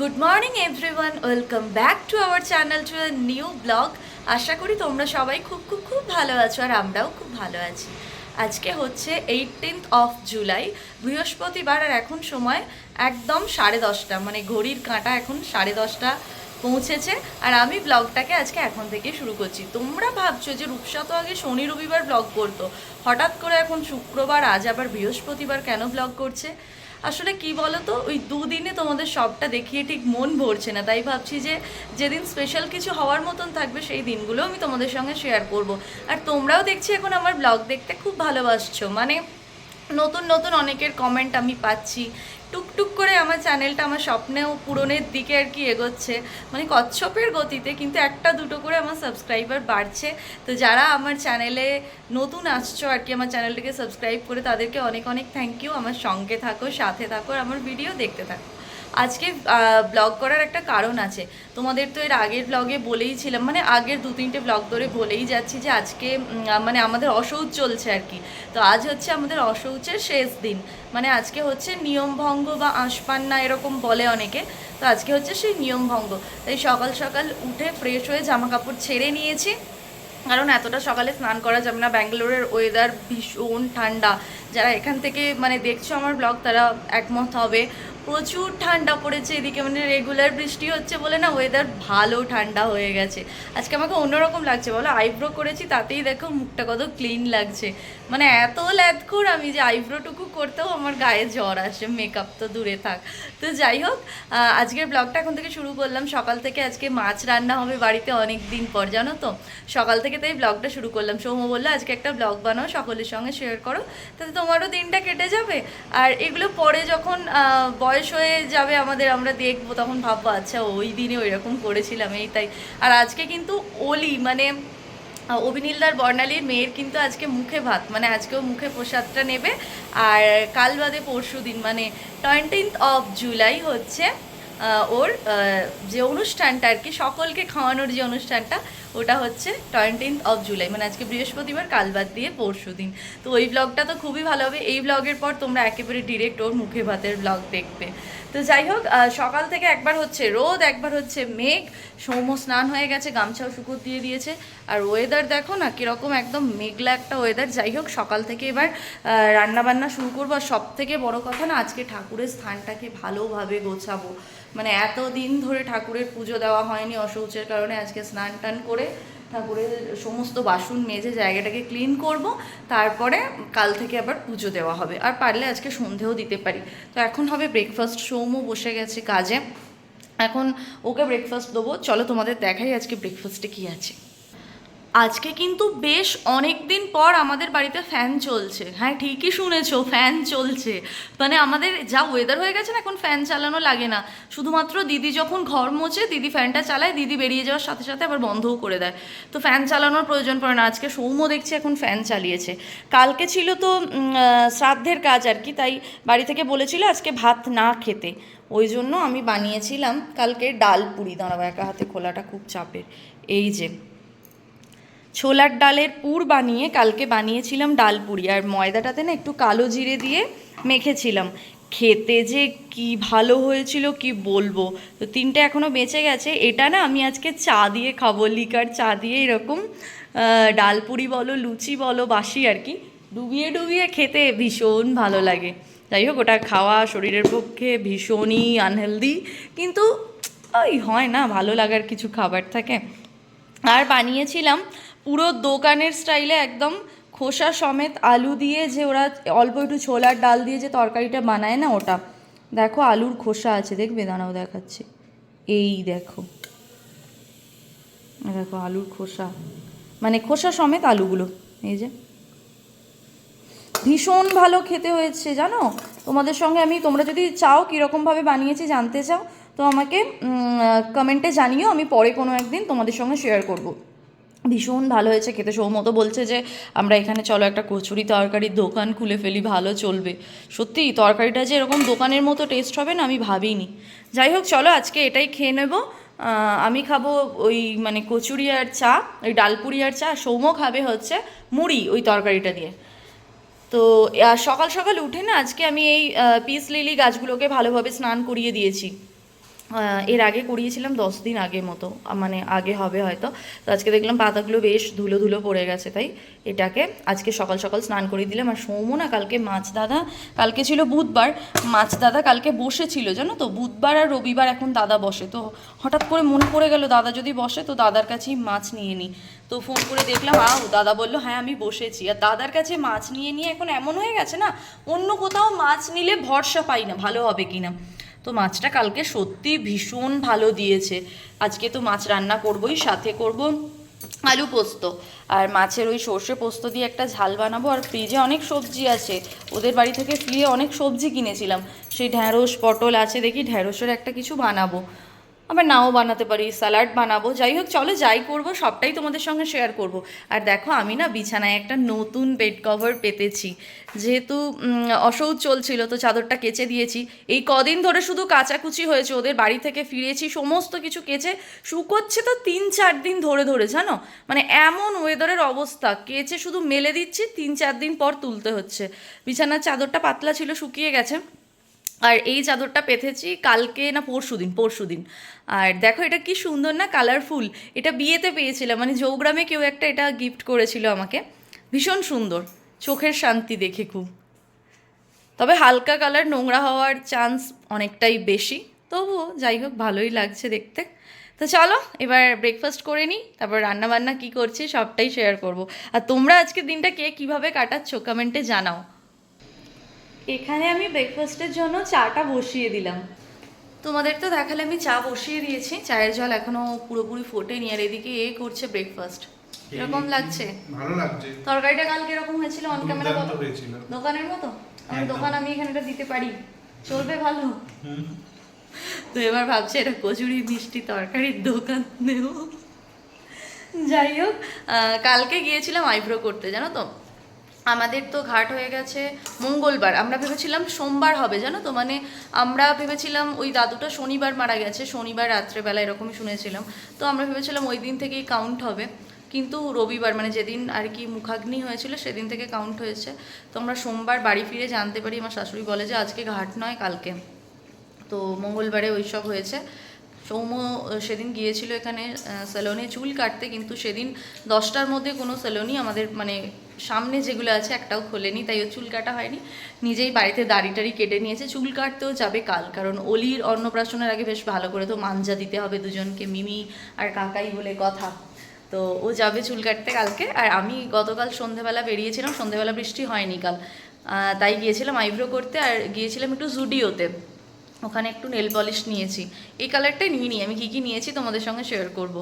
Good morning everyone welcome back to our channel to new blog আশা করি তোমরা সবাই খুব খুব খুব ভালো আছো আর আমরাও খুব ভালো আছি। আজকে হচ্ছে এইটিনথ অফ জুলাই বৃহস্পতিবার আর এখন সময় একদম সাড়ে দশটা। মানে ঘড়ির কাঁটা এখন সাড়ে দশটা পৌঁছেছে আর আমি ব্লগটাকে আজকে এখন থেকে শুরু করছি। তোমরা ভাবছ যে রূপসা তো আগে শনি রবিবার ব্লগ করতো। হঠাৎ করে এখন শুক্রবার, আজ আবার বৃহস্পতিবার কেন ব্লগ করছে? আসলে কি বলো তো ওই দুদিনে তোমাদের সবটা দেখিয়ে ঠিক মন ভরছে না। তাই ভাবছি যে, যেদিন স্পেশাল কিছু হওয়ার মতন থাকবে, সেই দিনগুলো আমি তোমাদের সঙ্গে শেয়ার করব। আর তোমরাও দেখছি এখন আমার ব্লগ দেখতে খুব ভালোবাসছো। মানে নতুন নতুন অনেকের কমেন্ট আমি পাচ্ছি। টুকটুক করে আমার চ্যানেলটা আমার স্বপ্নেও পূরণের দিকে আর কি এগোচ্ছে। মানে কচ্ছপের গতিতে কিন্তু একটা দুটো করে আমার সাবস্ক্রাইবার বাড়ছে। তো যারা আমার চ্যানেলে নতুন আসছো আর কি, আমার চ্যানেলটাকে সাবস্ক্রাইব করে তাদেরকে অনেক অনেক থ্যাংক ইউ আমার সঙ্গে থাকো, সাথে থাকো, আর আমার ভিডিও দেখতে থাকো। আজকে ব্লগ করার একটা কারণ আছে। তোমাদের তো এর আগের ব্লগে বলেই ছিলাম মানে আগের দু, তিনটে ব্লগ ধরে বলেই যাচ্ছি যে আজকে মানে আমাদের অসৌচ চলছে আর কি। তো আজ হচ্ছে আমাদের অসৌচের শেষ দিন। মানে আজকে হচ্ছে নিয়মভঙ্গ বা আঁশপান্না এরকম বলে অনেকে, তো আজকে হচ্ছে সেই নিয়মভঙ্গ। তাই সকাল সকাল উঠে ফ্রেশ হয়ে জামা কাপড় ছেড়ে নিয়েছি। কারণ এতটা সকালে স্নান করা যাবে না। ব্যাঙ্গালোরের ওয়েদার ভীষণ ঠান্ডা। যারা এখান থেকে মানে দেখছ আমার ব্লগ তারা একমত হবে। প্রচুর ঠান্ডা পড়েছে এদিকে মানে রেগুলার বৃষ্টি হচ্ছে বলে না ওয়েদার ভালো ঠান্ডা হয়ে গেছে। আজকে আমাকে অন্যরকম লাগছে বলো আইব্রো করেছি তাতেই দেখো মুখটা কত ক্লিন লাগছে। মানে এত ল্যাদখোর আমি যে আইব্রোটুকু করতেও আমার গায়ে জ্বর আসে মেকআপ তো দূরে থাক। তো যাই হোক আজকের ব্লগটা এখন থেকে শুরু করলাম। সকাল থেকে আজকে মাছ রান্না হবে বাড়িতে অনেক দিন পর জানো তো? সকাল থেকে তাই ব্লগটা শুরু করলাম। সৌম্য বলল আজকে একটা ব্লগ বানাও সকলের সঙ্গে শেয়ার করো তাতে তোমারও দিনটা কেটে যাবে। আর এগুলো পরে যখন আহ, বয়স হয়ে যাবে আমাদের, আমরা দেখব। তখন ভাববো আচ্ছা ওই দিনে ওই রকম করেছিলাম, এই তাই। আর আজকে কিন্তু ওলি মানে অভিনীলদার বর্ণালীর মেয়ের কিন্তু আজকে মুখে ভাত মানে আজকেও মুখে প্রসাদটা নেবে। আর কাল বাদে পরশু দিন মানে টোয়েন্টিন্থ অফ জুলাই হচ্ছে ওর যে অনুষ্ঠানটা আর কি, সকলকে খাওয়ানোর যে অনুষ্ঠানটা ওটা হচ্ছে টোয়েন্টিন্থ অফ জুলাই মানে আজকে বৃহস্পতিবার, কাল বাদ দিয়ে পরশু দিন। তো ওই ব্লগটা তো খুবই ভালো হবে। এই ব্লগের পর তোমরা একেবারে ডিরেক্ট ওর মুখে ভাতের ব্লগ দেখবে। তো যাই হোক সকাল থেকে একবার হচ্ছে রোদ, একবার হচ্ছে মেঘ, সৌম্য স্নান হয়ে গেছে, গামছাও শুকুর দিয়ে দিয়েছে। আর ওয়েদার দেখো না, কীরকম একদম মেঘলা একটা ওয়েদার যাই হোক, সকাল থেকে এবার রান্নাবান্না শুরু করব। আর সব থেকে বড় কথা না, আজকে ঠাকুরের স্থানটাকে ভালোভাবে গোছাবো। মানে এতদিন ধরে ঠাকুরের পুজো দেওয়া হয়নি অশৌচের কারণে আজকে স্নান টান করে ঠাকুরের সমস্ত বাসন মেজে জায়গাটাকে ক্লিন করব, তারপরে কাল থেকে আবার পুজো দেওয়া হবে। আর পারলে আজকে সন্ধেও দিতে পারি। তো এখন হবে ব্রেকফাস্ট সৌম বসে গেছে কাজে। এখন ওকে ব্রেকফাস্ট দেবো। চলো তোমাদের দেখাই আজকে ব্রেকফাস্টে কী আছে। আজকে কিন্তু বেশ অনেক দিন পর আমাদের বাড়িতে ফ্যান চলছে। হ্যাঁ ঠিকই শুনেছো ফ্যান চলছে। মানে আমাদের যা ওয়েদার হয়ে গেছে না, এখন ফ্যান চালানো লাগে না। শুধুমাত্র দিদি যখন ঘর মোছে, দিদি ফ্যানটা চালায়, দিদি বেরিয়ে যাওয়ার সাথে সাথে আবার বন্ধও করে দেয়। তো ফ্যান চালানোর প্রয়োজন পড়ে না, আজকে সৌম্য দেখছি এখন ফ্যান চালিয়েছে। কালকে ছিল তো শ্রাদ্ধের কাজ আর কি, তাই বাড়ি থেকে বলেছিল আজকে ভাত না খেতে। ওই জন্য আমি বানিয়েছিলাম কালকে ডাল পুরি। দাঁড়াবো একা হাতে খোলাটা খুব চাপের। এই যে ছোলার ডালের পুর বানিয়ে কালকে বানিয়েছিলাম ডাল পুরি আর ময়দাটাতে না একটু কালো জিরে দিয়ে মেখেছিলাম। খেতে যে কি ভালো হয়েছিল কি বলব? তো তিনটে এখনও বেঁচে গেছে। এটা না আমি আজকে চা দিয়ে খাব, লিকার চা দিয়ে এরকম। ডাল পুরি বলো, লুচি বলো, বাসি আর কি। ডুবিয়ে ডুবিয়ে খেতে ভীষণ ভালো লাগে। যাই হোক, ওটা খাওয়া শরীরের পক্ষে ভীষণই আনহেলদি কিন্তু, ওই হয় না, ভালো লাগার কিছু খাবার থাকে। আর বানিয়েছিলাম পুরো দোকানের স্টাইলে একদম খোসা সমেত আলু দিয়ে যে ওরা অল্প একটু ছোলার ডাল দিয়ে যে তরকারিটা বানায় না ওটা, দেখো আলুর খোসা আছে, দেখবে? দাঁড়াও দেখাচ্ছে। এই দেখো। দেখো আলুর খোসা। মানে খোসা সমেত আলুগুলো। এই যে। ভীষণ ভালো খেতে হয়েছে, জানো? তোমাদের সঙ্গে আমি, তোমরা যদি চাও কীরকমভাবে বানিয়েছি জানতে চাও, তো আমাকে কমেন্টে জানিও। আমি পরে কোনো একদিন তোমাদের সঙ্গে শেয়ার করব। ভীষণ ভালো হয়েছে। খেতে সৌমত বলছে যে, আমরা এখানে চলো একটা কচুরি তরকারির দোকান খুলে ফেলি, ভালো চলবে। সত্যি, তরকারিটা যে এরকম দোকানের মতো টেস্ট হবে না, আমি ভাবিনি। যাই হোক, চলো আজকে এটাই খেয়ে নেব। আমি খাব ওই মানে কচুরি আর চা, ওই ডালপুরি আর চা সৌম্য খাবে হচ্ছে মুড়ি ওই তরকারিটা দিয়ে। তো সকাল সকাল উঠে না আজকে আমি এই পিস লিলি গাছগুলোকে ভালোভাবে স্নান করিয়ে দিয়েছি। এর আগে করিয়েছিলাম দশ দিন আগে মতো মানে আগে হবে হয়তো। তো আজকে দেখলাম পাতাগুলো বেশ ধুলো ধুলো পড়ে গেছে তাই এটাকে। আজকে সকাল সকাল স্নান করিয়ে দিলাম। আর সৌমু না কালকে মাছ দাদা, কালকে ছিল বুধবার, মাছ দাদা কালকে বসেছিল জানো তো? বুধবার আর রবিবার এখন দাদা বসে। তো হঠাৎ করে মনে পড়ে গেল দাদা যদি বসে তো দাদার কাছেই মাছ নিয়ে নিই তো ফোন করে দেখলাম আও দাদা বলল হ্যাঁ আমি বসেছি। আর দাদার কাছে মাছ নিয়ে নিয়ে এখন এমন হয়ে গেছে না, অন্য কোথাও মাছ নিলে ভরসা পাই না, ভালো হবে কিনা। তো মাছটা কালকে সত্যি ভীষণ ভালো দিয়েছে। আজকে তো মাছ রান্না করবোই, সাথে করব আলু পোস্ত। আর মাছের ওই সর্ষে পোস্ত দিয়ে একটা ঝাল বানাবো। আর ফ্রিজে অনেক সবজি আছে। ওদের বাড়ি থেকে ফ্রিয়ে অনেক সবজি কিনেছিলাম। সেই ঢ্যাঁড়স, পটল আছে, দেখি ঢ্যাঁড়সের একটা কিছু বানাবো। আবার নাও বানাতে পারি, স্যালাড বানাবো, যাই হোক, চলো যাই করব, সবটাই তোমাদের সঙ্গে শেয়ার করব। আর দেখো, আমি না বিছানায় একটা নতুন বেড কভার পেতেছি। যেহেতু অসৌচ চলছিল, তো চাদরটা কেচে দিয়েছি। এই কদিন ধরে শুধু কাচাকুচি হয়েছে, ওদের বাড়ি থেকে ফিরেছি, সমস্ত কিছু কেচে, শুকোচ্ছে তো তিন চার দিন ধরে ধরে, জানো? মানে এমন ওয়েদারের অবস্থা, কেচে শুধু মেলে দিচ্ছি, তিন চার দিন পর তুলতে হচ্ছে। বিছানার চাদরটা পাতলা ছিল, শুকিয়ে গেছে। আর এই চাদরটা পেতেছি কালকে না পরশু দিন পরশু দিন। আর দেখো এটা কি সুন্দর না কালারফুল এটা বিয়েতে পেয়েছিলাম মানে যৌগ্রামে কেউ একটা এটা গিফট করেছিল আমাকে। ভীষণ সুন্দর, চোখের শান্তি দেখে খুব। তবে হালকা কালার নোংরা হওয়ার চান্স অনেকটাই বেশি। তবুও যাই হোক, ভালোই লাগছে দেখতে। তো চলো, এবার ব্রেকফাস্ট করে নিই, তারপর রান্না বান্না কী করছি সবটাই শেয়ার করব। আর তোমরা আজকে দিনটা কে কীভাবে কাটাচ্ছ কমেন্টে জানাও। এখানে আমি ব্রেকফাস্টের জন্য চাটা বসিয়ে দিলাম। তোমাদের তো দেখালে আমি চা বসিয়ে দিয়েছি চায়ের জল এখনও পুরোপুরি ফোটেনি আর এদিকে এ করছে ব্রেকফাস্ট এরকম লাগছে? ভালো লাগছে। তরকারিটা কাল কীরকম হয়েছিল অন ক্যামেরা কত হয়েছিল। দোকানের মতো? আমার একদম। দোকান আমি এখানেটা দিতে পারি। চলবে ভালো? তো এবার ভাবছি এটা কচুরি মিষ্টি তরকারির দোকান নেব। যাই হোক কালকে গিয়েছিলাম আইব্রো করতে জানো তো? আমাদের তো ঘাট হয়ে গেছে মঙ্গলবার। আমরা ভেবেছিলাম সোমবার হবে, জানো তো? মানে আমরা ভেবেছিলাম ওই দাদুটা শনিবার মারা গেছে, শনিবার রাত্রেবেলা এরকমই শুনেছিলাম। তো আমরা ভেবেছিলাম ওই দিন থেকেই কাউন্ট হবে। কিন্তু রবিবার মানে যেদিন আর কি মুখাগ্নি হয়েছিল, সেদিন থেকে কাউন্ট হয়েছে। তো আমরা সোমবার বাড়ি ফিরে জানতে পারি, আমার শাশুড়ি বলে যে আজকে ঘাট নয়, কালকে। তো মঙ্গলবারে ওই সব হয়েছে। সৌম্য সেদিন গিয়েছিল এখানে সেলনে চুল কাটতে, কিন্তু সেদিন দশটার মধ্যে কোনো সেলনই আমাদের মানে সামনে যেগুলো আছে একটাও খোলেনি, তাই ও চুল কাটা হয়নি। নিজেই বাড়িতে দাড়ি টাড়ি কেটে নিয়েছে। চুল কাটতেও যাবে কাল, কারণ অলির অন্নপ্রাশনের আগে বেশ ভালো করে তো মাঞ্জা দিতে হবে দুজনকে, মিমি আর কাকাই বলে কথা। তো ও যাবে চুল কাটতে কালকে। আর আমি গতকাল সন্ধেবেলা বেরিয়েছিলাম, সন্ধেবেলা বৃষ্টি হয়নি কাল। তাই গিয়েছিলাম আইব্রো করতে আর গিয়েছিলাম একটু জুডিওতে। ওখানে একটু নেল পলিশ নিয়েছি। এই কালারটাই নিয়ে নিই আমি কী কী নিয়েছি তোমাদের সঙ্গে শেয়ার করব।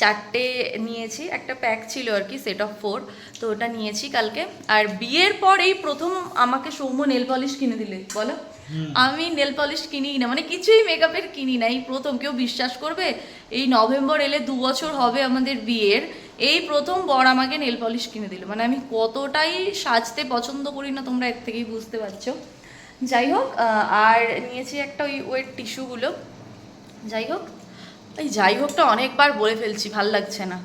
চারটে নিয়েছি একটা প্যাক ছিল আর কি সেট অফ ফোর তো ওটা নিয়েছি কালকে। আর বিয়ের পর এই প্রথম আমাকে সৌম্য নেল পলিশ কিনে দিলে বলো? আমি নেল পলিশ কিনিই না মানে কিছুই মেকআপের কিনি না এই প্রথম কেউ বিশ্বাস করবে? এই নভেম্বর এলে দু বছর হবে আমাদের বিয়ের এই প্রথম বর আমাকে নেল পলিশ কিনে দিল। মানে আমি কতটাই সাজতে পছন্দ করি না তোমরা এর থেকেই বুঝতে পারছ। যাই হোক আর নিয়েছি একটা ওই ওয়েট টিস্যুগুলো যাই হোক, এই যাই হোকটা অনেকবার বলে ফেলছি, ভালো লাগছে না।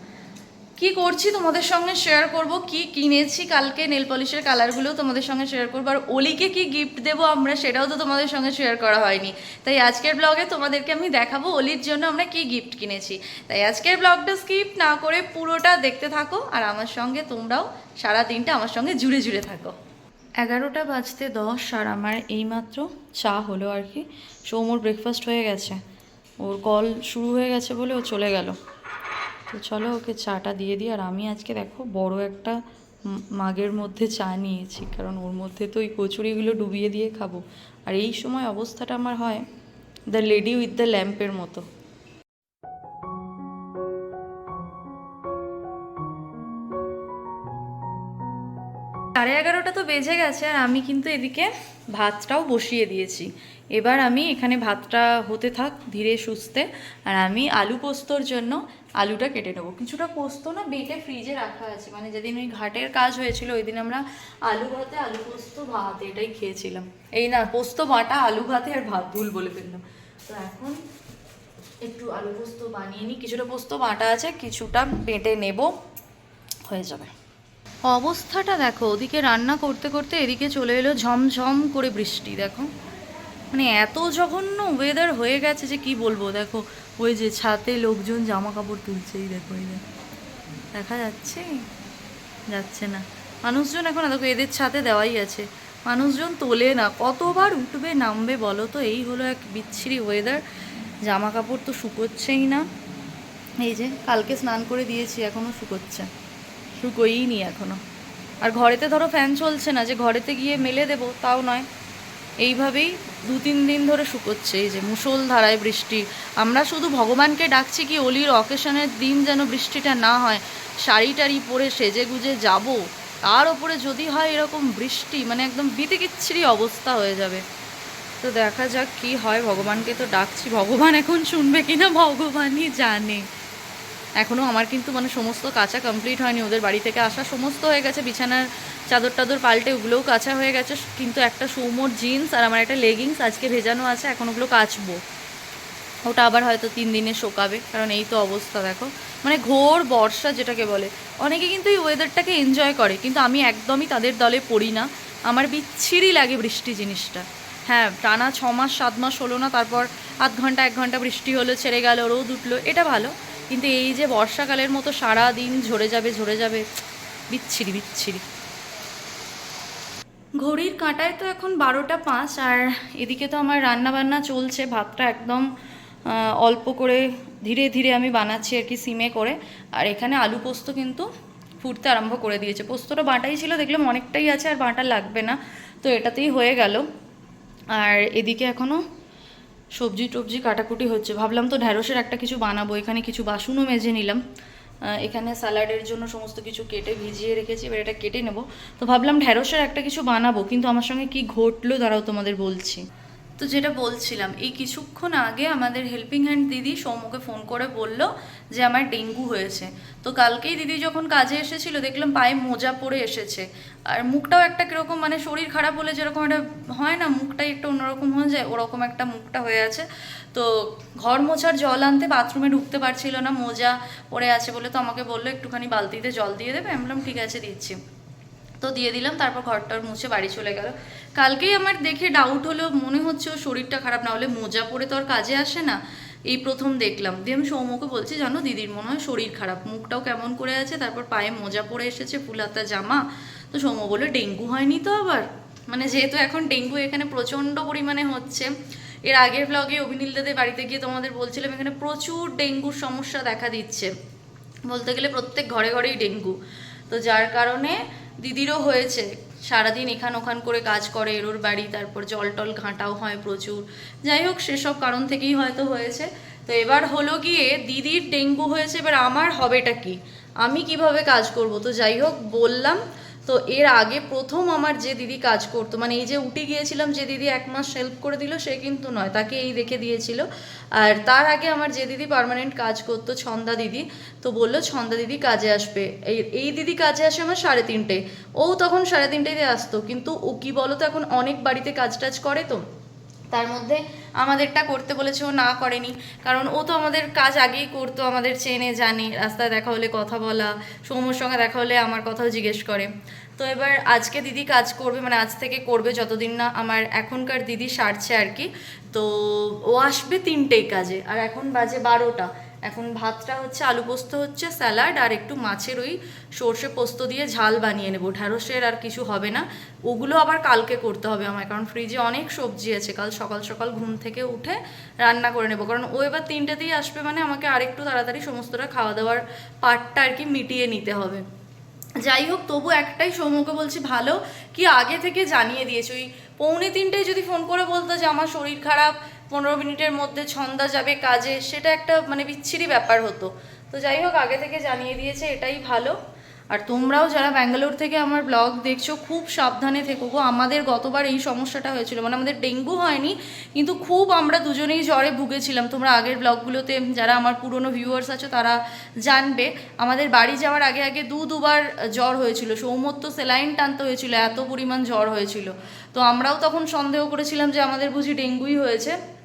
কি করছি তোমাদের সঙ্গে শেয়ার করব? কি কিনেছি কালকে নেল পলিশের কালারগুলোও তোমাদের সঙ্গে শেয়ার করব? আর অলিকে কি গিফট দেবো আমরা সেটাও তো তোমাদের সঙ্গে শেয়ার করা হয়নি। তাই আজকের ব্লগে তোমাদেরকে আমি দেখাবো অলির জন্য আমরা কি গিফট কিনেছি। তাই আজকের ব্লগটা স্কিপ না করে পুরোটা দেখতে থাকো, আর আমার সঙ্গে তোমরাও সারা দিনটা আমার সঙ্গে জুড়ে জুড়ে থাকো। এগারোটা বাজতে দশ আর আমার এইমাত্র চা হলো আর কি। সৌমর ব্রেকফাস্ট হয়ে গেছে। ওর কল শুরু হয়ে গেছে বলে ও চলে গেল। তো চলো ওকে চাটা দিয়ে দিই। আর আমি আজকে দেখো বড় একটা মাগের মধ্যে চা নিয়েছি। কারণ ওর মধ্যে তো ওই কচুরিগুলো ডুবিয়ে দিয়ে খাব। আর এই সময় অবস্থাটা আমার হয় দ্য লেডি উইথ দ্য ল্যাম্পের মতো। সাড়ে এগারোটা তো বেজে গেছে আর আমি কিন্তু এদিকে ভাতটাও বসিয়ে দিয়েছি। এবার আমি এখানে ভাতটা হতে থাক ধীরে সুস্থে আর আমি আলু পোস্তর জন্য আলুটা কেটে নেব। কিছুটা পোস্ত না বেটে ফ্রিজে রাখা আছে। মানে যেদিন ওই ঘাটের কাজ হয়েছিল ওই দিন আমরা আলু ভাতে, আলু পোস্ত ভাত এটাই খেয়েছিলাম। এই না, পোস্ত বাটা, আলু ভাতে আর ভাত, ভুল বলে ফেললাম। তো এখন একটু আলু পোস্ত বানিয়ে নিই। কিছুটা পোস্ত বাটা আছে, কিছুটা বেটে নেব। হয়ে যাবে। অবস্থাটা দেখো, ওদিকে রান্না করতে করতে এদিকে চলে এলো ঝমঝম করে বৃষ্টি, দেখো। মানে এত জঘন্য ওয়েদার হয়ে গেছে যে কি বলব, দেখো। ওই যে ছাতে লোকজন জামা কাপড় তুলছেই দেখো, এই দেখা। যাচ্ছে? যাচ্ছে না। মানুষজন এখন, দেখো, এদের ছাতে দেওয়াই আছে। মানুষজন তোলে না, কতবার উঠবে, নামবে বলো তো? এই হলো এক বিচ্ছিরি ওয়েদার জামা কাপড় তো শুকোচ্ছেই না। এই যে, কালকে স্নান করে দিয়েছি এখনও শুকোচ্ছে। শুকোই নি এখনও আর ঘরেতে ধরো ফ্যান চলছে না, যে ঘরেতে গিয়ে মেলে দেবো, তাও নয়। এইভাবেই দু তিন দিন ধরে শুকোচ্ছে এই যে মুষল ধারায় বৃষ্টি। আমরা শুধু ভগবানকে ডাকছি কি অলির অকেশনের দিন যেন বৃষ্টিটা না হয়। শাড়ি টাড়ি পরে সেজে গুজে যাব, তার ওপরে যদি হয় এরকম বৃষ্টি মানে একদম বিতিকিচ্ছিরি অবস্থা হয়ে যাবে। তো দেখা যাক কি হয়, ভগবানকে তো ডাকছি। ভগবান এখন শুনবে কিনা, ভগবানই জানে। এখনও আমার কিন্তু মানে সমস্ত কাঁচা কমপ্লিট হয়নি। ওদের বাড়ি থেকে আসা সমস্ত হয়ে গেছে। বিছানার চাদর টাদর পাল্টে ওগুলোও কাঁচা হয়ে গেছে। কিন্তু একটা সৌমোর জিন্স আর আমার একটা লেগিংস আজকে ভেজানো আছে। এখন ওগুলো কাচবো। ওটা আবার হয়তো তিন দিনে শোকাবে। কারণ এই তো অবস্থা, দেখো। মানে ঘোর বর্ষা যেটাকে বলে। অনেকে কিন্তু এই ওয়েদারটাকে এনজয় করে। কিন্তু আমি একদমই তাদের দলে পড়ি না। আমার বিচ্ছিরি লাগে বৃষ্টি জিনিসটা। হ্যাঁ টানা ছ মাস, সাত মাস হলো না। তারপর আধ ঘণ্টা, এক ঘণ্টা বৃষ্টি হলো, ছেড়ে গেল, রোদ উঠল। এটা ভালো। কিন্তু এই যে বর্ষাকালের মতো সারা দিন ঝরে যাবে ঝরে যাবে, বিচ্ছিরি বিচ্ছিরি। ঘড়ির কাঁটায় তো এখন বারোটা পাঁচ, আর এদিকে তো আমার রান্না বান্না চলছে, ভাতটা একদম অল্প করে ধীরে ধীরে আমি বানাচ্ছি আর কি সিমে করে। আর এখানে আলু পোস্ত কিন্তু ফুটতে আরম্ভ করে দিয়েছে। পোস্তটা বাঁটাই ছিল, দেখলাম অনেকটাই আছে আর বাঁটা লাগবে না, তো এটাতেই হয়ে গেল। আর এদিকে এখনও সবজি টবজি কাটাকুটি হচ্ছে। ভাবলাম তো ঢ্যাঁড়সের একটা কিছু বানাবো। এখানে কিছু বাসনও মেজে নিলাম। এখানে স্যালাডের জন্য সমস্ত কিছু কেটে ভিজিয়ে রেখেছি, এবার এটা কেটে নেব। তো ভাবলাম ঢ্যাঁড়সের একটা কিছু বানাবো, কিন্তু আমার সঙ্গে কি ঘটলো দাঁড়াও তোমাদের বলছি। তো যেটা বলছিলাম, এই কিছুক্ষণ আগে আমাদের হেল্পিং হ্যান্ড দিদি সৌম্যকে ফোন করে বলল যে আমার ডেঙ্গু হয়েছে। তো কালকেই দিদি যখন কাজে এসেছিল, দেখলাম পায়ে মোজা পরে এসেছে। আর মুখটাও একটা কীরকম মানে শরীর খারাপ হলে যেরকম একটা হয় না, মুখটাই একটা অন্যরকম হয়ে যায়, ওরকম একটা মুখটা হয়ে আছে। তো ঘর মোছার জল আনতে বাথরুমে ঢুকতে পারছিল না, মোজা পড়ে আছে বলে তো আমাকে বলল, একটুখানি বালতিতে জল দিয়ে দেবে। আমি বললাম, ঠিক আছে, দিচ্ছি। তো দিয়ে দিলাম, তারপর ঘরটার মুছে বাড়ি চলে গেল। কালকেই আমার দেখে ডাউট হলো, মনে হচ্ছে ওর শরীরটা খারাপ, না হলে মোজা পরে তো আর কাজে আসে না। এই প্রথম দেখলাম। দিয়ে আমি সৌম্যকে বলছি, জানো, দিদির মনে হয় শরীর খারাপ, মুখটাও কেমন করে আছে, তারপর পায়ে মোজা পরে এসেছে, ফুলাতা জামা। তো সৌম্য বলে ডেঙ্গু হয়নি তো আবার? মানে যেহেতু এখন ডেঙ্গু এখানে প্রচণ্ড পরিমাণে হচ্ছে, এর আগের ব্লগে অভিনীল দাদের বাড়িতে গিয়ে তোমাদের বলছিলাম, এখানে প্রচুর ডেঙ্গুর সমস্যা দেখা দিচ্ছে। বলতে গেলে প্রত্যেক ঘরে ঘরেই ডেঙ্গু। তো যার কারণে দিদিরও হয়েছে। সারাদিন এখান ওখান করে কাজ করে, এরোর বাড়ি, তারপর জল টল ঘাঁটাও হয় প্রচুর। যাই হোক, সেসব কারণ থেকেই হয়তো হয়েছে। তো এবার হলো গিয়ে দিদির ডেঙ্গু হয়েছে, এবার আমার হবেটা কি? আমি কীভাবে কাজ করব? তো যাই হোক, বললাম তো এর আগে প্রথম আমার যে দিদি কাজ করতো মানে এই যে উঠে গিয়েছিলাম যে দিদি এক মাস হেল্প করে দিল, সে কিন্তু নয়, তাকে এই দেখে দিয়েছিল। আর তার আগে আমার যে দিদি পারমানেন্ট কাজ করতো, ছন্দা দিদি, তো বলল, ছন্দা দিদি কাজে আসবে। এই এই দিদি কাজে আসে আমার সাড়ে তিনটে। ও তখন সাড়ে তিনটেতে আসতো, কিন্তু ও কী বলো তো এখন অনেক বাড়িতে কাজ টাজ করে তো। তার মধ্যে আমাদেরটা করতে বলেছে, ও না করেনি। কারণ ও তো আমাদের কাজ আগেই করতো, আমাদের চেনে জানে। রাস্তায় দেখা হলে কথা বলা, সৌম্যর সঙ্গে দেখা হলে আমার কথাও জিজ্ঞেস করে। তো এবার আজকে দিদি কাজ করবে মানে আজ থেকে করবে যতদিন না আমার এখনকার দিদি সারছে আর কি। তো ও আসবে তিনটেই কাজে, আর এখন বাজে বারোটা। এখন ভাতটা হচ্ছে আলু পোস্ত হচ্ছে, স্যালাড আর একটু মাছের ওই সর্ষে পোস্ত দিয়ে ঝাল বানিয়ে নেব। ঢ্যাঁড়সের আর কিছু হবে না। ওগুলো আবার কালকে করতে হবে আমার কারণ ফ্রিজে অনেক সবজি আছে। কাল সকাল সকাল ঘুম থেকে উঠে রান্না করে নেব। কারণ ও এবার তিনটেতেই আসবে মানে আমাকে আরেকটু তাড়াতাড়ি সমস্তটা খাওয়া দাওয়ার পাটটা আর কি মিটিয়ে নিতে হবে। যাই হোক, তবু একটাই সৌম্যকে বলছি, ভালো কি আগে থেকে জানিয়ে দিয়েছে। ওই পৌনে তিনটায় যদি ফোন করে বলতো যে আমার শরীর খারাপ পনেরো মিনিটের মধ্যে ছন্দা যাবে কাজে, সেটা একটা মানে বিচ্ছিরি ব্যাপার হতো। তো যাই হোক, আগে থেকে জানিয়ে দিয়েছে, এটাই ভালো। আর তোমরাও যারা ব্যাঙ্গালোর থেকে আমার ব্লগ দেখছ, খুব সাবধানে থেকো গো। আমাদের গতবার এই সমস্যাটা হয়েছিল। মানে আমাদের ডেঙ্গু হয়নি, কিন্তু খুব আমরা দুজনেই জ্বরে ভুগেছিলাম। তোমরা আগের ব্লগগুলোতে, যারা আমার পুরনো ভিউয়ার্স আছো, তারা জানবে, আমাদের বাড়ি যাওয়ার আগে আগে দু দুবার জ্বর হয়েছিল। সৌমত্ব সেলাইন টানতে হয়েছিল, এত পরিমাণ জ্বর হয়েছিল। তো আমরাও তখন সন্দেহ করেছিলাম যে আমাদের বুঝি ডেঙ্গুই হয়েছে।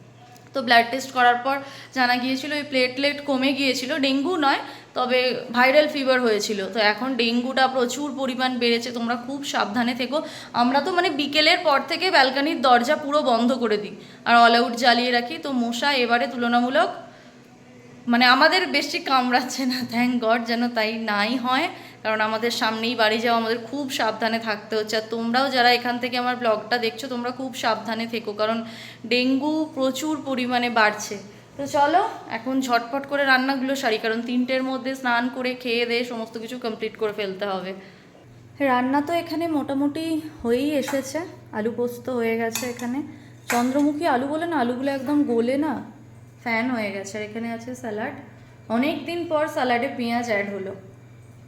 তো ব্লাড টেস্ট করার পর জানা গিয়েছিল ওই প্লেটলেট কমে গিয়েছিল। ডেঙ্গু নয়, তবে ভাইরাল ফিভার হয়েছিল। তো এখন ডেঙ্গুটা প্রচুর পরিমাণ বেড়েছে, তোমরা খুব সাবধানে থেকো। আমরা তো মানে বিকেলের পর থেকে ব্যালকানির দরজা পুরো বন্ধ করে দিই। আর অল আউট জ্বালিয়ে রাখি। তো মশা এবারে তুলনামূলক মানে আমাদের বেশি কামড়াচ্ছে না থ্যাংক গড যেন তাই নাই হয়। কারণ আমাদের সামনেই বাড়ি যাওয়া আমাদের খুব সাবধানে থাকতে হচ্ছে। আর তোমরাও যারা এখান থেকে আমার ব্লগটা দেখছ, তোমরা খুব সাবধানে থেকো, কারণ ডেঙ্গু প্রচুর পরিমাণে বাড়ছে। তো চলো, এখন ঝটপট করে রান্নাগুলো সারি, কারণ তিনটের মধ্যে স্নান করে খেয়ে দিয়ে সমস্ত কিছু কমপ্লিট করে ফেলতে হবে। রান্না তো এখানে মোটামুটি হয়েই এসেছে, আলু পোস্ত হয়ে গেছে এখানে। চন্দ্রমুখী আলু বলে না, আলুগুলো একদম গোলে না ফ্যান হয়ে গেছে। আর এখানে আছে স্যালাড। অনেক দিন পর স্যালাডে পেঁয়াজ অ্যাড হলো।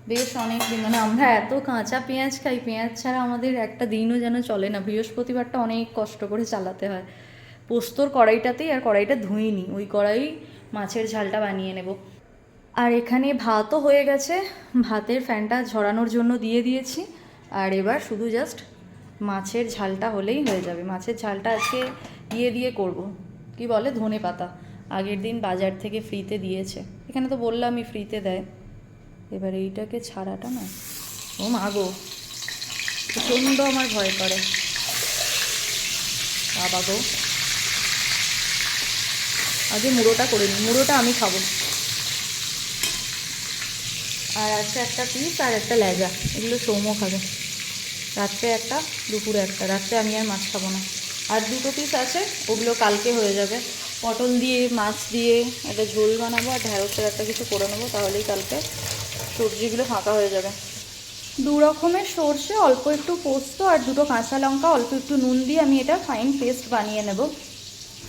বেশ অনেক দিন মানে আমরা এত কাঁচা পেঁয়াজ খাই, পেঁয়াজ ছাড়া আমাদের একটা দিনও যেন চলে না। বৃহস্পতিবারটা অনেক কষ্ট করে চালাতে হয়। পোস্তর কড়াইটাতেই আর কড়াইটা ধুইনি, ওই কড়াই মাছের ঝালটা বানিয়ে নেব। আর এখানে ভাতও হয়ে গেছে, ভাতের ফ্যানটা ঝরানোর জন্য দিয়ে দিয়েছি। আর এবার শুধু জাস্ট মাছের ঝালটা হলেই হয়ে যাবে। মাছের ঝালটা আজকে দিয়ে দিয়ে করব। কি বলে? ধনে পাতা আগের দিন বাজার থেকে ফ্রিতে দিয়েছে। এখানে তো বললামই ফ্রিতে দেয়। এবার এইটাকে ছাড়াটা না। ও মাগো প্রচণ্ড আমার ভয় করে। বাবা গো। আগে মুড়োটা করে নিই, মুড়োটা আমি খাব। আর আছে একটা পিস আর একটা লেজা, এগুলো সৌম্য খাবে। রাত্রে একটা, দুপুরে একটা, রাত্রে আমি আর মাছ খাব না। আর দুটো পিস আছে, ওগুলো কালকে হয়ে যাবে। পটল দিয়ে, মাছ দিয়ে একটা ঝোল বানাবো আর ঢ্যাঁড়সের একটা কিছু করে নেব, তাহলেই কালকে সবজিগুলো ফাঁকা হয়ে যাবে। দু রকমের সর্ষে অল্প একটু পোস্ত আর দুটো কাঁচা লঙ্কা অল্প একটু নুন দিয়ে আমি এটা ফাইন পেস্ট বানিয়ে নেব।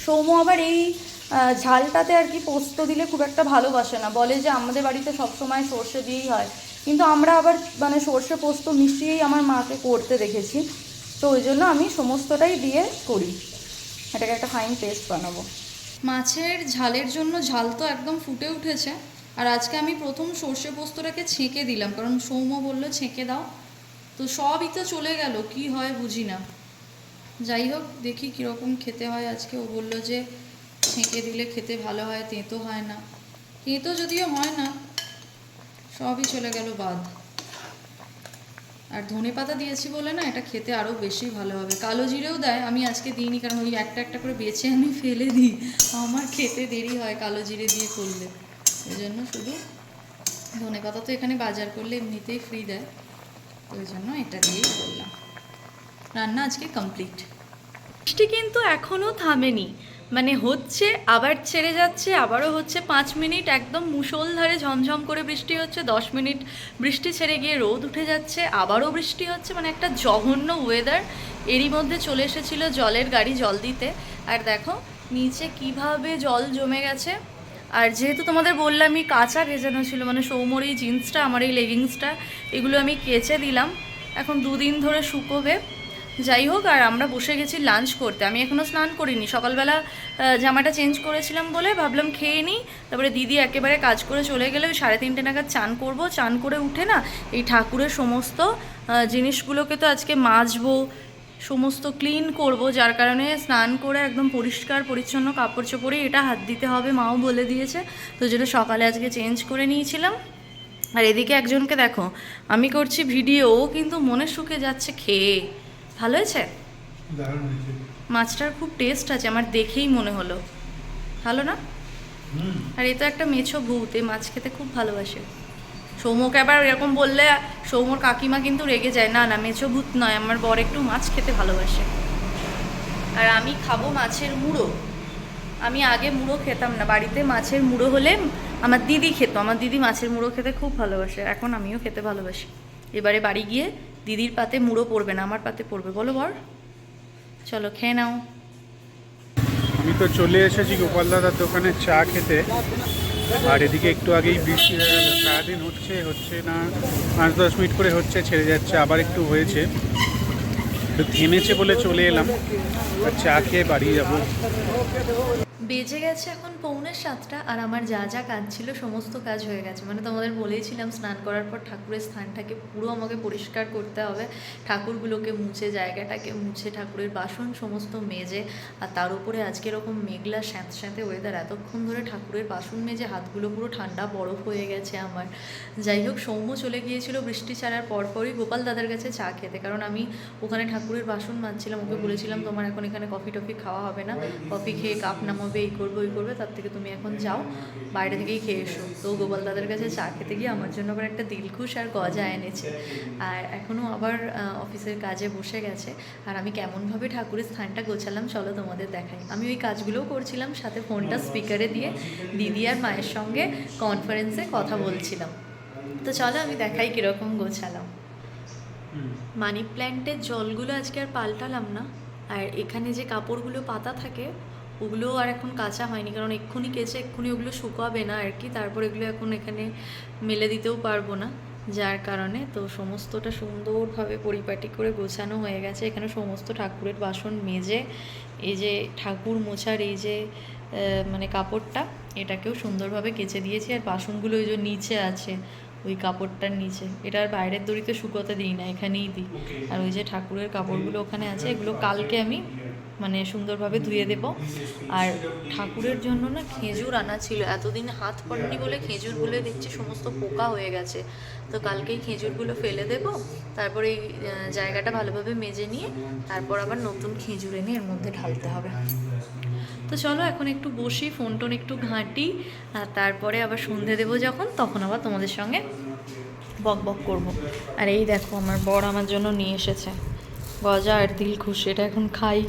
সৌম্য আবার এই ঝালটাতে আর কি পোস্ত দিলে খুব একটা ভালোবাসে না। বলে যে আমাদের বাড়িতে সবসময় সর্ষে দিয়েই হয়। কিন্তু আমরা আবার মানে সর্ষে পোস্ত মিশিয়েই আমার মাকে করতে দেখেছি। তো ওই জন্য আমি সমস্তটাই দিয়ে করি। এটাকে একটা ফাইন পেস্ট বানাবো। মাছের ঝালের জন্য ঝাল তো একদম ফুটে উঠেছে। আর আজকে আমি প্রথম সর্ষে পোস্তটাকে ছেঁকে দিলাম, কারণ সৌম্য বলল, ছেঁকে দাও। তো সবই তো চলে গেল, কি হয় বুঝি না। যাই হোক, দেখি কীরকম খেতে হয় আজকে। ও বলল যে, ছেঁকে দিলে খেতে ভালো হয়, তেঁতো হয় না। তেঁতো যদিও হয় না, সবই চলে গেল বাদ। আর ধনে পাতা দিয়েছি বলে না, এটা খেতে আরও বেশি ভালো হবে। কালো জিরেও দেয়, আমি আজকে দিইনি, কারণ ওই একটা একটা করে বেছে আমি ফেলে দিই। আমার খেতে দেরি হয় কালো জিরে দিয়ে করলে। জন্য শুধু ধনে পাতা তো এখানে বাজার করলে এমনিতেই ফ্রি দেয়। তো ওই জন্য এটা দিয়েই করলাম। রান্না আজকে কমপ্লিট বৃষ্টি কিন্তু এখনও থামেনি। মানে হচ্ছে, আবার ছেড়ে যাচ্ছে, আবারও হচ্ছে পাঁচ মিনিট, একদম মুষলধারে ঝমঝম করে বৃষ্টি হচ্ছে, দশ মিনিট বৃষ্টি ছেড়ে গিয়ে রোদ উঠে যাচ্ছে, আবারও বৃষ্টি হচ্ছে মানে একটা জঘন্য ওয়েদার এরই মধ্যে চলে এসেছিল জলের গাড়ি জল দিতে। আর দেখো, নিচে কীভাবে জল জমে গেছে। আর যেহেতু তোমাদের বললামই কাঁচা ভেজানো ছিল মানে সৌমর এই জিন্সটা, আমার এই লেগিংসটা, এগুলো আমি কেচে দিলাম। এখন দুদিন ধরে শুকোবে। যাই হোক, আর আমরা বসে গেছি লাঞ্চ করতে। আমি এখনও স্নান করিনি। সকালবেলা জামাটা চেঞ্জ করেছিলাম বলে ভাবলাম খেয়ে নিই। তারপরে দিদি একেবারে কাজ করে চলে গেলে ওই সাড়ে তিনটে নাগাদ চান করব। চান করে উঠে না এই ঠাকুরের সমস্ত জিনিসগুলোকে তো আজকে মাজবো সমস্ত ক্লিন করব যার কারণে স্নান করে একদম পরিষ্কার পরিচ্ছন্ন কাপড় চোপড়ে এটা হাত দিতে হবে মাও বলে দিয়েছে। তো যেটা সকালে আজকে চেঞ্জ করে নিয়েছিলাম। আর এদিকে একজনকে দেখো আমি করছি ভিডিও ও কিন্তু মনে সুখে যাচ্ছে খেয়ে। ভালো হয়েছে? মাছটার খুব টেস্ট আছে আমার দেখেই মনে হলো। ভালো না? আর এ তো একটা মেছো ভূত এ মাছ খেতে খুব ভালোবাসে। সৌম্যকে আবার এরকম বললে সৌম্যর কাকিমা কিন্তু রেগে যায়, না না মেছো ভূত নয়, আমার বর একটু মাছ খেতে ভালোবাসে। আর আমি খাব মাছের মুড়ো। আমি আগে মুড়ো খেতাম না, বাড়িতে মাছের মুড়ো হলে আমার দিদি খেত, আমার দিদি মাছের মুড়ো খেতে খুব ভালোবাসে, এখন আমিও খেতে ভালোবাসি। এবারে বাড়ি গিয়ে দিদির পাতে মুড়ো পড়বে না, আমার পাতে পড়বে, বলো বর। চলো, খেয়ে নাও। আমি তো চলে এসেছি গোপাল দাদার দোকানে চা খেতে। আর এদিকে একটু আগেই বৃষ্টি সারাদিন হচ্ছে হচ্ছে না, পাঁচ দশ মিনিট করে হচ্ছে, ছেড়ে যাচ্ছে, আবার একটু হয়েছে। একটু থেমেছে বলে চলে এলাম। আর চা খেয়ে বাড়ি যাব। বেজে গেছে এখন পৌনে সাতটা আর আমার যা যা কাজ ছিল সমস্ত কাজ হয়ে গেছে। মানে তোমাদের বলেইছিলাম, স্নান করার পর ঠাকুরের স্থানটাকে পুরো আমাকে পরিষ্কার করতে হবে। ঠাকুরগুলোকে মুছে, জায়গাটাকে মুছে, ঠাকুরের বাসন সমস্ত মেজে আর তার উপরে আজকে এরকম মেঘলা স্যাঁত স্যাঁতে ওয়েদার এতক্ষণ ধরে ঠাকুরের বাসন মেজে হাতগুলো পুরো ঠান্ডা, বরফ হয়ে গেছে আমার। যাই হোক, সৌম্য চলে গিয়েছিল বৃষ্টি ছাড়ার পরপরই গোপাল দাদার কাছে চা খেতে। কারণ আমি ওখানে ঠাকুরের বাসন মাজছিলাম, ওকে বলেছিলাম, তোমার এখন এখানে কফি টফি খাওয়া হবে না। কফি খেয়ে কাপ নামাবে। এই করবে ওই করবে তার থেকে তুমি এখন যাও বাইরে থেকেই খেয়ে এসো। তো গোপাল দাদার কাছে চা খেতে গিয়ে আমার জন্য আবার একটা দিলখুশ আর গজা এনেছে। আর এখনও আবার অফিসের কাজে বসে গেছে। আর আমি কেমনভাবে ঠাকুরের স্থানটা গোছালাম চলো তোমাদের দেখাই। আমি ওই কাজগুলোও করছিলাম সাথে ফোনটা স্পিকারে দিয়ে দিদি আর মায়ের সঙ্গে কনফারেন্সে কথা বলছিলাম। তো চলো আমি দেখাই কীরকম গোছালাম। মানি প্ল্যান্টের জলগুলো আজকে আর পাল্টালাম না। আর এখানে যে কাপড়গুলো পাতা থাকে ওগুলো আর এখন কাঁচা হয়নি কারণ এক্ষুনি কেচে এক্ষুনি ওগুলো শুকাবে না আর কি তারপর এগুলো এখন এখানে মেলে দিতেও পারব না যার কারণে তো সমস্তটা সুন্দরভাবে পরিপাটি করে গোছানো হয়ে গেছে এখানে সমস্ত ঠাকুরের বাসন মেজে এই যে ঠাকুর মোছার এই যে মানে কাপড়টা এটাকেও সুন্দরভাবে কেচে দিয়েছি আর বাসনগুলো ওই যে নিচে আছে ওই কাপড়টার নিচে এটা আর বাইরের দড়িতে শুকোতে দিই না এখানেই দিই আর ওই যে ঠাকুরের কাপড়গুলো ওখানে আছে এগুলো কালকে আমি মানে সুন্দরভাবে ধুয়ে দেব। আর ঠাকুরের জন্য না খেজুর আনা ছিল। এতদিন হাত পড়েনি বলে খেজুরগুলো দেখছি সমস্ত পোকা হয়ে গেছে। তো কালকেই খেজুরগুলো ফেলে দেব। তারপরে এই জায়গাটা ভালোভাবে মেজে নিয়ে তারপর আবার নতুন খেজুর এনে এর মধ্যে ঢালতে হবে। তো চলো এখন একটু বসি ফোন টোন একটু ঘাঁটি। আর তারপরে আবার সন্ধে দেবো যখন, তখন আবার তোমাদের সঙ্গে বক বক করব। আর এই দেখো, আমার বর আমার জন্য নিয়ে এসেছে। গজা আর দিল খুশি এটা এখন খাই।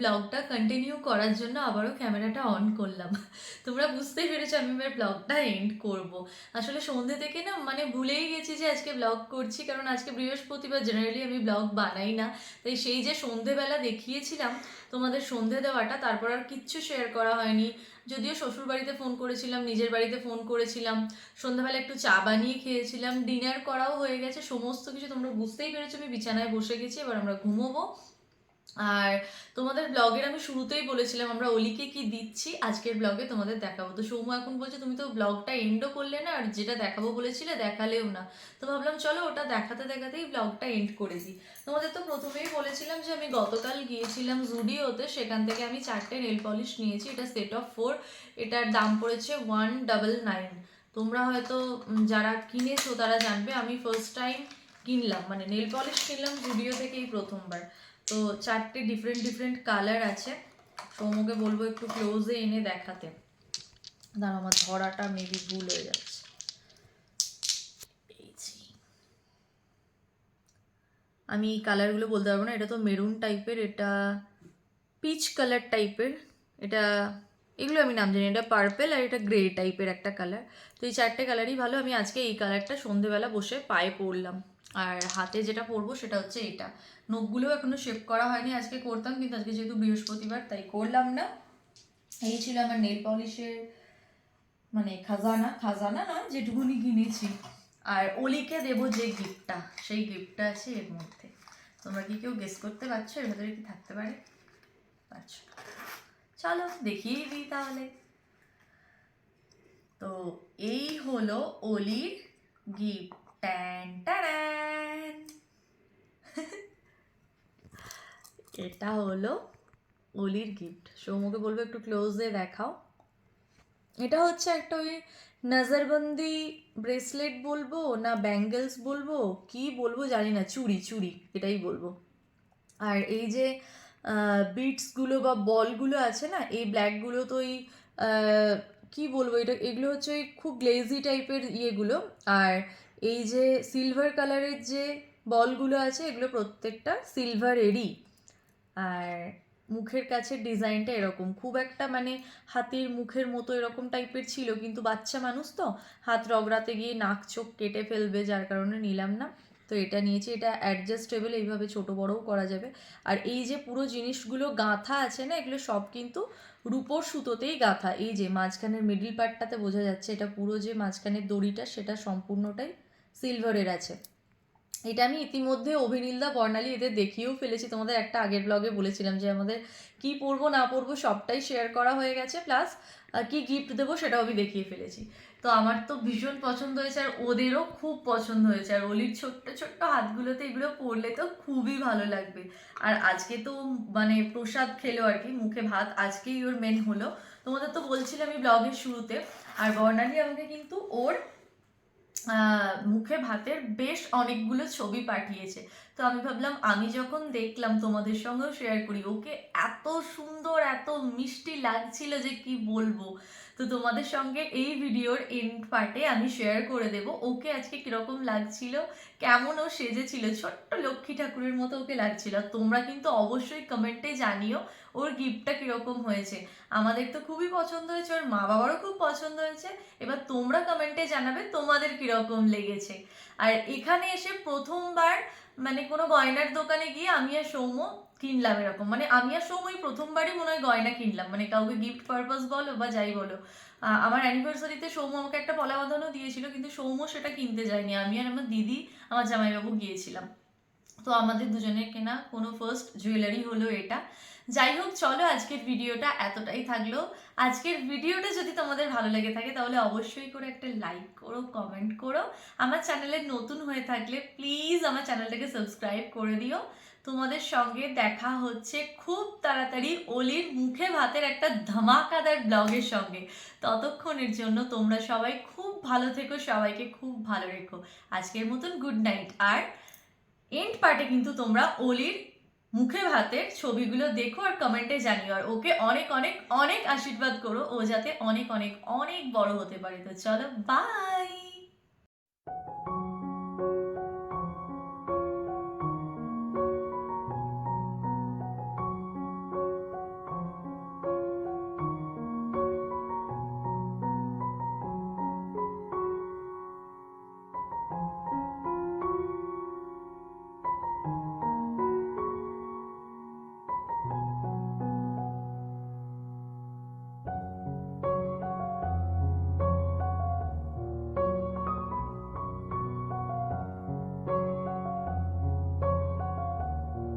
ব্লগটা কন্টিনিউ করার জন্য আবারও ক্যামেরাটা অন করলাম। তোমরা বুঝতেই পেরেছ আমি এবার ব্লগটা এন্ড করব। আসলে সন্ধ্যে থেকে না মানে ভুলেই গেছি যে আজকে ব্লগ করছি, কারণ আজকে বৃহস্পতিবার জেনারেলি আমি ব্লগ বানাই না। তাই সেই যে সন্ধেবেলা দেখিয়েছিলাম, তোমাদের সন্ধে দেওয়াটা, তারপর আর কিচ্ছু শেয়ার করা হয়নি। যদিও শ্বশুর বাড়িতে ফোন করেছিলাম, নিজের বাড়িতে ফোন করেছিলাম, সন্ধ্যাবেলা একটু চা বানিয়ে খেয়েছিলাম ডিনার করাও হয়ে গেছে, সমস্ত কিছু তোমরা বুঝতেই পেরেছ, আমি বিছানায় বসে গেছি, এবার আমরা ঘুমোবো। আর তোমাদের ব্লগের আমি শুরুতেই বলেছিলাম, আমরা অলিকে কি দিচ্ছি? আজকের ব্লগে তোমাদের দেখাবো। তো সৌম্য এখন বলছে, তুমি তো ব্লগটা এন্ডও করলে না, আর যেটা দেখাবো বলেছিলে, দেখালেও না। তো ভাবলাম, চলো ওটা দেখাতে দেখাতেই ব্লগটা এন্ড করে দিই। তোমাদের তো প্রথমেই বলেছিলাম যে, আমি গতকাল গিয়েছিলাম জুডিওতে সেখান থেকে আমি চারটে নেল পলিশ নিয়েছি, এটা সেট অফ ফোর এটার দাম পড়েছে ওয়ান ডাবল নাইন তোমরা হয়তো যারা কিনেছো তারা জানবে, আমি ফার্স্ট টাইম কিনলাম মানে নেল পলিশ কিনলাম জুডিও থেকেই প্রথমবার। তো চারটে ডিফারেন্ট ডিফারেন্ট কালার আছে। সৌমকে বলব একটু ক্লোজে এনে দেখাতে। দাঁড়া আমার ধরাটা মেবি ভুল হয়ে যাচ্ছে। আমি কালারগুলো বলতে পারব না, এটা তো মেরুন টাইপের এটা পিচ কালার টাইপের এটা এগুলো আমি নাম জানি এটা পার্পেল আর এটা গ্রে টাইপের একটা কালার তো এই চারটে কালারই ভালো, আমি আজকে এই কালারটা সন্ধেবেলা বসে পায়ে পরলাম আর হাতে যেটা পরবো সেটা হচ্ছে এটা। নখগুলোও এখনও শেপ করা হয়নি, আজকে করতাম, কিন্তু আজকে যেহেতু বৃহস্পতিবার, তাই করলাম না। এই ছিল আমার নেল পলিশের মানে খাজানা। খাজানা নয় যেটুকুনি কিনেছি। আর অলিকে দেবো যে গিফটটা সেই গিফটটা আছে এর মধ্যে। তোমরা কি কেউ গেস করতে পারছ? এর ভেতরে কি থাকতে পারে? পারছ চলো দেখিয়ে দিই তাহলে। তো এই হলো অলির গিফট এটা হলো অলির গিফট সৌমকে বলব একটু ক্লোজ দিয়ে দেখাও। এটা হচ্ছে একটা ওই নজরবন্দি ব্রেসলেট বলব না ব্যাঙ্গেলস বলব, কি বলব জানি না, চুড়ি চুড়ি, এটাই বলব। আর এই যে বিটসগুলো বা বলগুলো আছে না, এই ব্ল্যাকগুলো তো ওই কি বলব এটা, এগুলো হচ্ছে ওই খুব গ্লেজি টাইপের ইয়েগুলো। আর এই যে সিলভার কালারের যে বলগুলো আছে, এগুলো প্রত্যেকটা সিলভারেরই আর মুখের কাছে ডিজাইনটা এরকম। খুব একটা মানে হাতির মুখের মতো এরকম টাইপের ছিল, কিন্তু বাচ্চা মানুষ তো হাত রগড়াতে গিয়ে নাক চোখ কেটে ফেলবে, যার কারণে নিলাম না। তো এটা নিয়েছি, এটা অ্যাডজাস্টেবল এইভাবে ছোট বড়ও করা যাবে। আর এই যে পুরো জিনিসগুলো গাঁথা আছে না, এগুলো সব কিন্তু রূপোর সুতোতেই গাঁথা। এই যে মাঝখানের মিডিল পার্টটাতে বোঝা যাচ্ছে, এটা পুরো যে মাঝখানের দড়িটা, সেটা সম্পূর্ণটাই সিলভারের আছে। এটা আমি ইতিমধ্যে অভিনীলদা বর্ণালী এদের দেখিয়েও ফেলেছি। তোমাদের একটা আগের ব্লগে বলেছিলাম যে আমাদের কি পরবো না পরবো সবটাই শেয়ার করা হয়ে গেছে। প্লাস কি গিফট দেবো সেটাও আমি দেখিয়ে ফেলেছি। তো আমার তো ভীষণ পছন্দ হয়েছে আর ওদেরও খুব পছন্দ হয়েছে। আর অলির ছোট্ট ছোট্ট হাতগুলোতে এগুলো পরলে তো খুবই ভালো লাগবে। আর আজকে তো মানে প্রসাদ খেলো আর কি, মুখে ভাত। আজকেই ওর মেন হলো। তোমাদের তো বলছিলাম আমি ব্লগের শুরুতে। আর বর্ণালী আমাকে কিন্তু ওর মুখে ভাতের বেশ অনেকগুলো ছবি পাঠিয়েছে। তো আমি ভাবলাম, আমি যখন দেখলাম তোমাদের সঙ্গেও শেয়ার করি, ওকে এত সুন্দর, এত মিষ্টি লাগছিল যে কি বলব? তো তোমাদের সঙ্গে এই ভিডিওর এন্ড পার্টে আমি শেয়ার করে দেব। ওকে আজকে কীরকম লাগছিল? কেমন ও সেজেছিল? ছোট্ট লক্ষ্মী ঠাকুরের মতো ওকে লাগছিল। তোমরা কিন্তু অবশ্যই কমেন্টে জানিও ওর গিফটটা কীরকম হয়েছে। আমাদের তো খুবই পছন্দ হয়েছে, ওর মা বাবারও খুব পছন্দ হয়েছে। এবার তোমরা কমেন্টে জানাবে তোমাদের কীরকম লেগেছে। আর এখানে এসে প্রথমবার মানে কোনো গয়নার দোকানে গিয়ে আমি আর সৌম্য কিনলাম এরকম। মানে আমি আর সৌম্যই প্রথমবারই মনে হয় গয়না কিনলাম। মানে কাউকে গিফট পারপাস বলো বা যাই বলো। আমার অ্যানিভার্সারিতে সৌম্য আমাকে একটা পলা বাঁধানো দিয়েছিল, কিন্তু সৌম্য সেটা কিনতে যায়নি। আমি আর আমার দিদি, আমার জামাইবাবু গিয়েছিলাম। তো আমাদের দুজনের কেনা কোনো ফার্স্ট জুয়েলারি হলো এটা। যাই হোক, চলো আজকের ভিডিওটা এতটাই থাকল। আজকের ভিডিওটা যদি তোমাদের ভালো লেগে থাকে, তাহলে অবশ্যই করে একটা লাইক করো কমেন্ট করো। আমার চ্যানেলে নতুন হয়ে থাকলে প্লিজ আমার চ্যানেলটাকে সাবস্ক্রাইব করে দিও। তোমাদের সঙ্গে দেখা হচ্ছে খুব তাড়াতাড়ি অলির মুখে ভাতের একটা ধামাকাদার ব্লগের সঙ্গে। ততক্ষণের জন্য তোমরা সবাই খুব ভালো থেকো, সবাইকে খুব ভালো রেখো। আজকের মতন গুড নাইট আর এন্ড পার্টে কিন্তু তোমরা অলির মুখে ভাতের ছবিগুলো দেখো আর কমেন্টে জানিও। আর ওকে অনেক অনেক অনেক আশীর্বাদ করো। ও যাতে অনেক অনেক অনেক বড় হতে পারে। তো চলো বাই